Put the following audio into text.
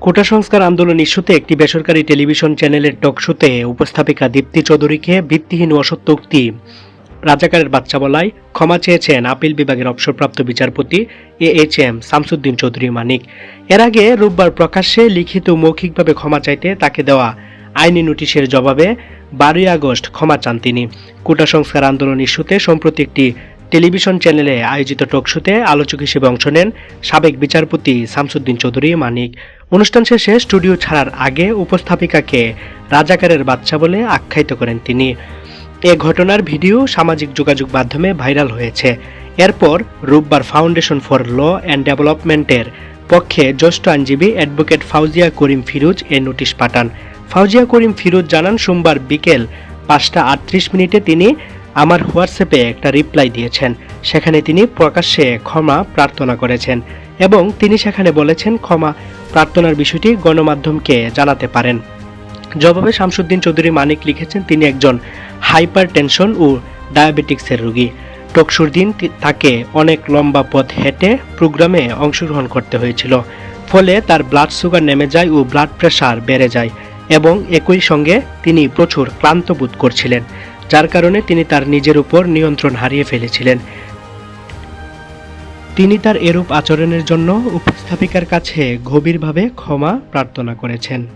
কোটা সংস্কার আন্দোলন ইস্যুতে একটি বেসরকারি টেলিভিশন চ্যানেলের টক শোতে উপস্থাপিকা দীপ্তি চৌধুরীকে ভিত্তিহীন ও অসত্যোক্তি রাজাকারের বাচ্চা বলায় ক্ষমা চেয়েছেন আপিল বিভাগের অবসরপ্রাপ্ত বিচারপতি A H M Shamsuddin Chowdhury Manik. এর আগে রোববার প্রকাশ্যে লিখিত মৌখিকভাবে ক্ষমা চাইতে তাকে দেওয়া আইনি নোটিশের জবাবে বারোই আগস্ট ক্ষমা চান তিনি। কোটা সংস্কার আন্দোলন ইস্যুতে সম্প্রতি একটি টেলিভিশন চ্যানেলে আয়োজিত টকশোতে আলোচক হিসেবে অংশ নেন সাবেক বিচারপতি শামসুদ্দিন চৌধুরী মানিক। অনুষ্ঠান শেষে স্টুডিও ছাড়ার আগে উপস্থাপিকাকে রাজাকারের বাচ্চা বলে আখ্যায়িত করেন তিনি। এ ঘটনার ভিডিও সামাজিক যোগাযোগ মাধ্যমে ভাইরাল হয়েছে। এরপর রোববার ফাউন্ডেশন ফর ল অ্যান্ড ডেভেলপমেন্টের পক্ষে জ্যেষ্ঠ আইনজীবী অ্যাডভোকেট ফাউজিয়া করিম ফিরোজ এ নোটিশ পাঠান। ফাউজিয়া করিম ফিরোজ জানান, সোমবার বিকেল পাঁচটা আটত্রিশ মিনিটে তিনি আমার হোয়াটসঅ্যাপে একটা রিপ্লাই দিয়েছেন। সেখানে তিনি প্রকাশ্যে ক্ষমা প্রার্থনা করেছেন এবং তিনি সেখানে বলেছেন ক্ষমা প্রার্থনার বিষয়টি গণমাধ্যমকে জানাতে পারেন। জবাবে শামসুদ্দিন চৌধুরী মানিক লিখেছেন, তিনি একজন হাইপার টেনশন ও ডায়াবেটিক্সের রোগী। টকশুর দিন তাকে অনেক লম্বা পথ হেঁটে প্রোগ্রামে অংশগ্রহণ করতে হয়েছিল। ফলে তার ব্লাড সুগার নেমে যায় ও ব্লাড প্রেশার বেড়ে যায় এবং একই সঙ্গে তিনি প্রচুর ক্লান্ত বোধ করছিলেন। যার কারণে তিনি তার নিজের উপর নিয়ন্ত্রণ হারিয়ে ফেলেছিলেন। তিনি তার এরূপ আচরণের জন্য উপস্থাপিকার কাছে গভীরভাবে ক্ষমা প্রার্থনা করেছেন।